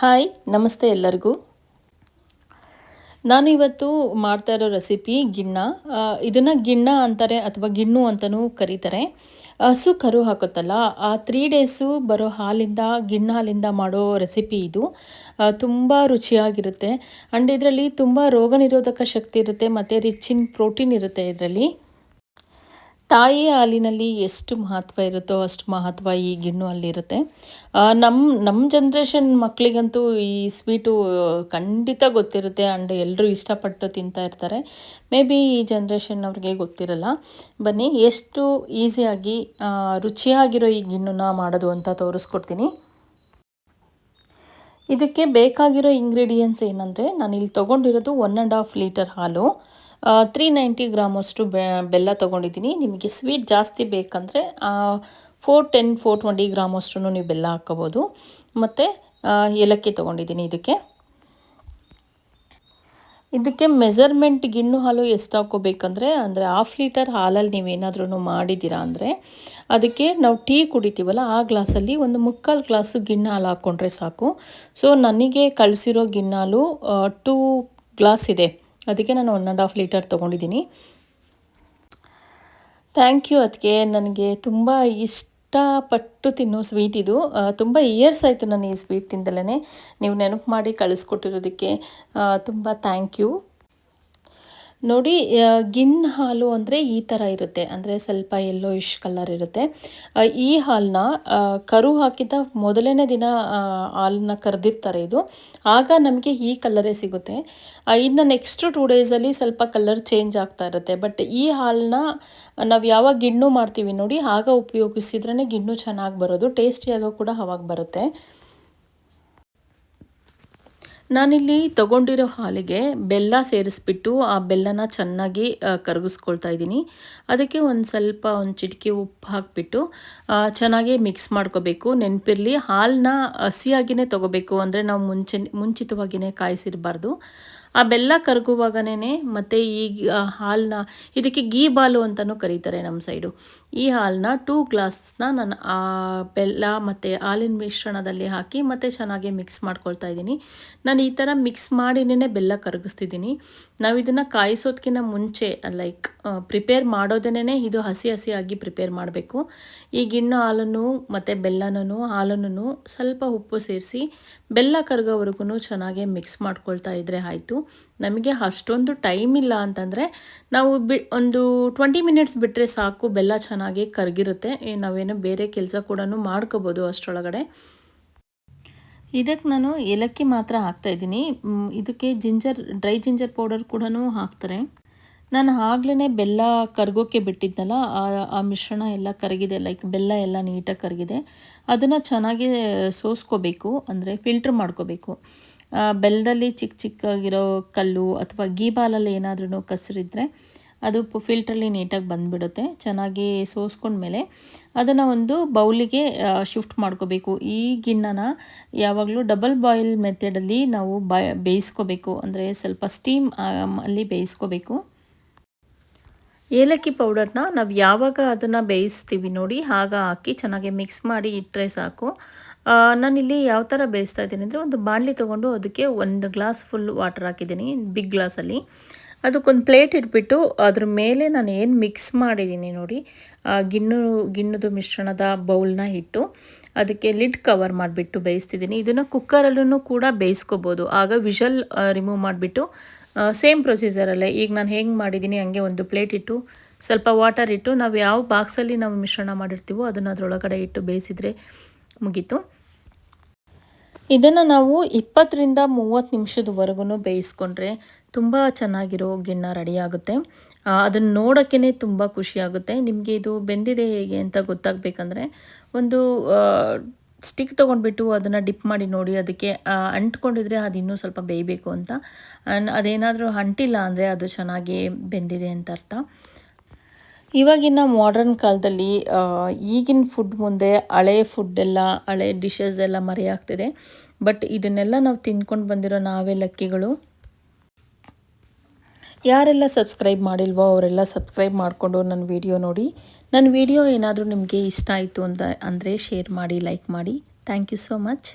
Hi, ನಮಸ್ತೆ ಎಲ್ಲರಿಗೂ. ನಾನು ಇವತ್ತು ಮಾಡ್ತಾ ಇರೋ ರೆಸಿಪಿ ಗಿಣ್ಣ. ಇದನ್ನು ಗಿಣ್ಣ ಅಂತಾರೆ ಅಥವಾ ಗಿಣ್ಣು ಅಂತಲೂ ಕರೀತಾರೆ. ಹಸು ಕರು ಹಾಕುತ್ತಲ್ಲ, ಆ ತ್ರೀ ಡೇಸು ಬರೋ ಹಾಲಿಂದ, ಗಿಣ್ಣ ಹಾಲಿಂದ ಮಾಡೋ ರೆಸಿಪಿ ಇದು. ತುಂಬ ರುಚಿಯಾಗಿರುತ್ತೆ. ಆ್ಯಂಡ್ ಇದರಲ್ಲಿ ತುಂಬ ರೋಗ ನಿರೋಧಕ ಶಕ್ತಿ ಇರುತ್ತೆ, ಮತ್ತು ರಿಚ್ ಇನ್ ಪ್ರೋಟೀನ್ ಇರುತ್ತೆ ಇದರಲ್ಲಿ. ತಾಯಿ ಹಾಲಿನಲ್ಲಿ ಎಷ್ಟು ಮಹತ್ವ ಇರುತ್ತೋ ಅಷ್ಟು ಮಹತ್ವ ಈ ಗಿಣ್ಣು ಅಲ್ಲಿರುತ್ತೆ ನಮ್ಮ ನಮ್ಮ ಜನ್ರೇಷನ್ ಮಕ್ಕಳಿಗಂತೂ ಈ ಸ್ವೀಟು ಖಂಡಿತ ಗೊತ್ತಿರುತ್ತೆ ಆ್ಯಂಡ್ ಎಲ್ಲರೂ ಇಷ್ಟಪಟ್ಟು ತಿಂತಾ ಇರ್ತಾರೆ. ಮೇ ಬಿ ಈ ಜನ್ರೇಷನ್ ಅವ್ರಿಗೆ ಗೊತ್ತಿರಲ್ಲ. ಬನ್ನಿ, ಎಷ್ಟು ಈಸಿಯಾಗಿ ರುಚಿಯಾಗಿರೋ ಈ ಗಿಣ್ಣನ್ನ ಮಾಡೋದು ಅಂತ ತೋರಿಸ್ಕೊಡ್ತೀನಿ. ಇದಕ್ಕೆ ಬೇಕಾಗಿರೋ ಇಂಗ್ರೀಡಿಯೆಂಟ್ಸ್ ಏನಂದರೆ ನಾನು ಇಲ್ಲಿ ತೊಗೊಂಡಿರೋದು ಒನ್ ಆ್ಯಂಡ್ ಹಾಫ್ ಲೀಟರ್ ಹಾಲು. ತ್ರೀ ನೈಂಟಿ ಗ್ರಾಮಷ್ಟು ಬೆಲ್ಲ ತೊಗೊಂಡಿದ್ದೀನಿ. ನಿಮಗೆ ಸ್ವೀಟ್ ಜಾಸ್ತಿ ಬೇಕಂದರೆ ಫೋರ್ ಟೆನ್ ಫೋರ್ ಟ್ವೆಂಟಿ ಗ್ರಾಮಷ್ಟು ನೀವು ಬೆಲ್ಲ ಹಾಕ್ಕೋಬೋದು ಮತ್ತು ಏಲಕ್ಕಿ ತೊಗೊಂಡಿದ್ದೀನಿ ಇದಕ್ಕೆ. ಇದಕ್ಕೆ ಮೆಸರ್ಮೆಂಟ್ ಗಿಣ್ಣು ಹಾಲು ಎಷ್ಟು ಹಾಕೋಬೇಕಂದ್ರೆ ಅಂದರೆ ಹಾಫ್ ಲೀಟರ್ ಹಾಲಲ್ಲಿ ನೀವೇನಾದ್ರೂ ಮಾಡಿದ್ದೀರಾ ಅಂದರೆ, ಅದಕ್ಕೆ ನಾವು ಟೀ ಕುಡಿತೀವಲ್ಲ, ಆ ಗ್ಲಾಸಲ್ಲಿ ಒಂದು ಮುಕ್ಕಾಲು ಗ್ಲಾಸು ಗಿಣ್ಣು ಹಾಲು ಹಾಕ್ಕೊಂಡ್ರೆ ಸಾಕು. ಸೊ ನನಗೆ ಕಳಿಸಿರೋ ಗಿಣ್ಣಾಲು ಟೂ ಗ್ಲಾಸ್ ಇದೆ. ಅದಕ್ಕೆ ನಾನು ಒನ್ ಆ್ಯಂಡ್ ಹಾಫ್ ಲೀಟರ್ ತೊಗೊಂಡಿದ್ದೀನಿ. ಥ್ಯಾಂಕ್ ಯು ಅದಕ್ಕೆ ನನಗೆ ತುಂಬ ಇಷ್ಟಪಟ್ಟು ತಿನ್ನೋ ಸ್ವೀಟ್ ಇದು. ತುಂಬ ಇಯರ್ಸ್ ಆಯಿತು ನಾನು ಈ ಸ್ವೀಟ್ ತಿಂದಲೇ. ನೀವು ನೆನಪು ಮಾಡಿ ಕಳಿಸ್ಕೊಟ್ಟಿರೋದಕ್ಕೆ. ತುಂಬ ಥ್ಯಾಂಕ್ ಯು ನೋಡಿ ಗಿಣ್ಣು ಹಾಲು ಅಂದರೆ ಈ ಥರ ಇರುತ್ತೆ. ಅಂದರೆ ಸ್ವಲ್ಪ ಎಲ್ಲೋ ಇಶ್ ಕಲರ್ ಇರುತ್ತೆ ಈ ಹಾಲನ್ನ ಕರು ಹಾಕಿದ ಮೊದಲನೇ ದಿನ ಹಾಲನ್ನ ಕರೆದಿರ್ತಾರೆ ಇದು. ಆಗ ನಮಗೆ ಈ ಕಲರೇ ಸಿಗುತ್ತೆ. ಇನ್ನು ನೆಕ್ಸ್ಟ್ ಟೂ ಡೇಸಲ್ಲಿ ಸ್ವಲ್ಪ ಕಲರ್ ಚೇಂಜ್ ಆಗ್ತಾ ಇರುತ್ತೆ. ಬಟ್ ಈ ಹಾಲನ್ನ ನಾವು ಯಾವಾಗ ಗಿಣ್ಣು ಮಾಡ್ತೀವಿ ನೋಡಿ, ಆಗ ಉಪಯೋಗಿಸಿದ್ರೇ ಗಿಣ್ಣು ಚೆನ್ನಾಗಿ ಬರೋದು ಟೇಸ್ಟಿಯಾಗೋ ಕೂಡ ಅವಾಗ ಬರುತ್ತೆ. ನಾನಿಲ್ಲಿ ತಗೊಂಡಿರೋ ಹಾಲಿಗೆ ಬೆಲ್ಲ ಸೇರಿಸ್ಬಿಟ್ಟು ಆ ಬೆಲ್ಲನ ಚೆನ್ನಾಗಿ ಕರಗಿಸ್ಕೊಳ್ತಾ ಇದ್ದೀನಿ. ಅದಕ್ಕೆ ಒಂದು ಸ್ವಲ್ಪ ಒಂದು ಚಿಟಿಕೆ ಉಪ್ಪು ಹಾಕಿಬಿಟ್ಟು ಚೆನ್ನಾಗಿ ಮಿಕ್ಸ್ ಮಾಡ್ಕೋಬೇಕು. ನೆನಪಿರಲಿ ಹಾಲನ್ನ ಹಸಿಯಾಗಿಯೇ ತೊಗೋಬೇಕು. ಅಂದರೆ ನಾವು ಮುಂಚೆ ಮುಂಚಿತವಾಗಿಯೇ ಕಾಯಿಸಿರಬಾರ್ದು. ಆ ಬೆಲ್ಲ ಕರಗುವಾಗನೇ ಮತ್ತು ಈ ಹಾಲನ್ನ ಇದಕ್ಕೆ ಗೀ ಬಾಲು ಅಂತಲೂ ಕರೀತಾರೆ ನಮ್ಮ ಸೈಡು. ಈ ಹಾಲನ್ನ ಟೂ ಗ್ಲಾಸ್ನ ನಾನು ಆ ಬೆಲ್ಲ ಮತ್ತು ಹಾಲಿನ ಮಿಶ್ರಣದಲ್ಲಿ ಹಾಕಿ ಮತ್ತು ಚೆನ್ನಾಗಿ ಮಿಕ್ಸ್ ಮಾಡ್ಕೊಳ್ತಾ ಇದ್ದೀನಿ. ನಾನು ಈ ಥರ ಮಿಕ್ಸ್ ಮಾಡಿನೇ ಬೆಲ್ಲ ಕರಗಿಸ್ತಿದ್ದೀನಿ. ನಾವು ಇದನ್ನು ಕಾಯಿಸೋದಕ್ಕಿಂತ ಮುಂಚೆ, ಲೈಕ್ ಪ್ರಿಪೇರ್ ಮಾಡೋದೇನೆ ಇದು ಹಸಿ ಹಸಿಯಾಗಿ ಪ್ರಿಪೇರ್ ಮಾಡಬೇಕು. ಈಗ ಇನ್ನು ಹಾಲನ್ನು ಮತ್ತು ಬೆಲ್ಲನೂ ಹಾಲನ್ನು ಸ್ವಲ್ಪ ಉಪ್ಪು ಸೇರಿಸಿ ಬೆಲ್ಲ ಕರಗೋವರೆಗೂ ಚೆನ್ನಾಗಿ ಮಿಕ್ಸ್ ಮಾಡ್ಕೊಳ್ತಾ ಇದ್ದರೆ ಆಯಿತು. ನಮಗೆ ಅಷ್ಟೊಂದು ಟೈಮ್ ಇಲ್ಲ ಅಂತಂದರೆ ನಾವು ಬಿ ಒಂದು ಟ್ವೆಂಟಿ ಮಿನಿಟ್ಸ್ ಬಿಟ್ಟರೆ ಸಾಕು, ಬೆಲ್ಲ ಚೆನ್ನಾಗಿ ಕರಗಿರುತ್ತೆ. ನಾವೇನು ಬೇರೆ ಕೆಲಸ ಕೂಡ ಮಾಡ್ಕೋಬೋದು ಅಷ್ಟರೊಳಗಡೆ. ಇದಕ್ಕೆ ನಾನು ಏಲಕ್ಕಿ ಮಾತ್ರ ಹಾಕ್ತಾಯಿದ್ದೀನಿ ಇದಕ್ಕೆ ಜಿಂಜರ್, ಡ್ರೈ ಜಿಂಜರ್ ಪೌಡರ್ ಕೂಡ ಹಾಕ್ತಾರೆ. ನಾನು ಆಗ್ಲೇ ಬೆಲ್ಲ ಕರಗೋಕ್ಕೆ ಬಿಟ್ಟಿದ್ನಲ್ಲ ಆ ಮಿಶ್ರಣ ಎಲ್ಲ ಕರಗಿದೆ ಲೈಕ್ ಬೆಲ್ಲ ಎಲ್ಲ ನೀಟಾಗಿ ಕರಗಿದೆ. ಅದನ್ನು ಚೆನ್ನಾಗಿ ಸೋಸ್ಕೋಬೇಕು, ಅಂದರೆ ಫಿಲ್ಟ್ರ್ ಮಾಡ್ಕೋಬೇಕು. ಬೆಲ್ಲದಲ್ಲಿ ಚಿಕ್ಕ ಚಿಕ್ಕಾಗಿರೋ ಕಲ್ಲು ಅಥವಾ ಗೀಬಾಲಲ್ಲಿ ಏನಾದ್ರೂ ಕಸರಿದ್ರೆ ಅದು ಫಿಲ್ಟ್ರಲ್ಲಿ ನೀಟಾಗಿ ಬಂದುಬಿಡುತ್ತೆ, ಚೆನ್ನಾಗಿ ಸೋಸ್ಕೊಂಡ್ಮೇಲೆ ಅದನ್ನು ಒಂದು ಬೌಲಿಗೆ ಶಿಫ್ಟ್ ಮಾಡ್ಕೋಬೇಕು. ಈ ಗಿಣ್ಣನ ಯಾವಾಗಲೂ ಡಬಲ್ ಬಾಯ್ಲ್ ಮೆಥಡಲ್ಲಿ ನಾವು ಬಾಯ್ ಬೇಯಿಸ್ಕೋಬೇಕು. ಅಂದರೆ ಸ್ವಲ್ಪ ಸ್ಟೀಮ್ ಅಲ್ಲಿ ಬೇಯಿಸ್ಕೋಬೇಕು. ಏಲಕ್ಕಿ ಪೌಡರ್ನ ನಾವು ಯಾವಾಗ ಅದನ್ನು ಬೇಯಿಸ್ತೀವಿ ನೋಡಿ ಆಗ ಹಾಕಿ ಚೆನ್ನಾಗಿ ಮಿಕ್ಸ್ ಮಾಡಿ ಇಟ್ಟರೆ ಸಾಕು. ನಾನಿಲ್ಲಿ ಯಾವ ಥರ ಬೇಯಿಸ್ತಾ ಇದ್ದೀನಿ ಅಂದರೆ ಒಂದು ಬಾಣಲಿ ತೊಗೊಂಡು ಅದಕ್ಕೆ ಒಂದು ಗ್ಲಾಸ್ ಫುಲ್ ವಾಟರ್ ಹಾಕಿದ್ದೀನಿ, ಬಿಗ್ ಗ್ಲಾಸಲ್ಲಿ. ಅದಕ್ಕೊಂದು ಪ್ಲೇಟ್ ಇಟ್ಬಿಟ್ಟು ಅದ್ರ ಮೇಲೆ ನಾನು ಏನು ಮಿಕ್ಸ್ ಮಾಡಿದ್ದೀನಿ ನೋಡಿ ಗಿಣ್ಣು, ಗಿಣ್ಣದು ಮಿಶ್ರಣದ ಬೌಲ್ನ ಇಟ್ಟು ಅದಕ್ಕೆ ಲಿಡ್ ಕವರ್ ಮಾಡಿಬಿಟ್ಟು ಬೇಯಿಸ್ತಿದ್ದೀನಿ. ಇದನ್ನು ಕುಕ್ಕರಲ್ಲೂ ಕೂಡ ಬೇಯಿಸ್ಕೋಬೋದು. ಆಗ ವಿಷಲ್ ರಿಮೂವ್ ಮಾಡಿಬಿಟ್ಟು ಸೇಮ್ ಪ್ರೊಸೀಜರಲ್ಲೇ. ಈಗ ನಾನು ಹೆಂಗೆ ಮಾಡಿದ್ದೀನಿ, ಹಂಗೆ ಒಂದು ಪ್ಲೇಟ್ ಇಟ್ಟು ಸ್ವಲ್ಪ ವಾಟರ್ ಇಟ್ಟು ನಾವು ಯಾವ ಬಾಕ್ಸಲ್ಲಿ ನಾವು ಮಿಶ್ರಣ ಮಾಡಿರ್ತೀವೋ ಅದನ್ನು ಅದರೊಳಗಡೆ ಇಟ್ಟು ಬೇಯಿಸಿದರೆ ಮುಗೀತು. ಇದನ್ನು ನಾವು ಇಪ್ಪತ್ತರಿಂದ ಮೂವತ್ತು ನಿಮಿಷದವರೆಗೂ ಬೇಯಿಸ್ಕೊಂಡ್ರೆ ತುಂಬ ಚೆನ್ನಾಗಿರೋ ಗಿಣ್ಣ ರೆಡಿಯಾಗುತ್ತೆ ಅದನ್ನು ನೋಡೋಕ್ಕೇ ತುಂಬ ಖುಷಿಯಾಗುತ್ತೆ ನಿಮಗೆ ಇದು ಬೆಂದಿದೆ ಹೇಗೆ ಅಂತ ಗೊತ್ತಾಗಬೇಕಂದ್ರೆ ಒಂದು ಸ್ಟಿಕ್ ತೊಗೊಂಡ್ಬಿಟ್ಟು ಅದನ್ನು ಡಿಪ್ ಮಾಡಿ ನೋಡಿ, ಅದಕ್ಕೆ ಅಂಟ್ಕೊಂಡಿದ್ರೆ ಅದು ಇನ್ನೂ ಸ್ವಲ್ಪ ಬೇಯಬೇಕು ಅಂತ. ಅದೇನಾದರೂ ಅಂಟಿಲ್ಲ ಅಂದರೆ ಅದು ಚೆನ್ನಾಗಿ ಬೆಂದಿದೆ ಅಂತ ಅರ್ಥ. ಇವಾಗಿನ ಮಾಡರ್ನ್ ಕಾಲದಲ್ಲಿ ಈಗಿನ ಫುಡ್ ಮುಂದೆ ಹಳೆ ಫುಡ್ಡೆಲ್ಲ ಹಳೆ ಡಿಶಸ್ ಎಲ್ಲ ಮರೆಯಾಗ್ತಿದೆ. ಬಟ್ ಇದನ್ನೆಲ್ಲ ನಾವು ತಿಂದ್ಕೊಂಡು ಬಂದಿರೋ ನಾವೇ ಲಕ್ಕಿಗಳು. ಯಾರೆಲ್ಲ ಸಬ್ಸ್ಕ್ರೈಬ್ ಮಾಡಿಲ್ವೋ ಅವರೆಲ್ಲ ಸಬ್ಸ್ಕ್ರೈಬ್ ಮಾಡಿಕೊಂಡು ನನ್ನ ವಿಡಿಯೋ ನೋಡಿ. ನನ್ನ ವಿಡಿಯೋ ಏನಾದರೂ ನಿಮಗೆ ಇಷ್ಟ ಆಯಿತು ಅಂತ ಅಂದರೆ ಶೇರ್ ಮಾಡಿ ಲೈಕ್ ಮಾಡಿ. Thank you so much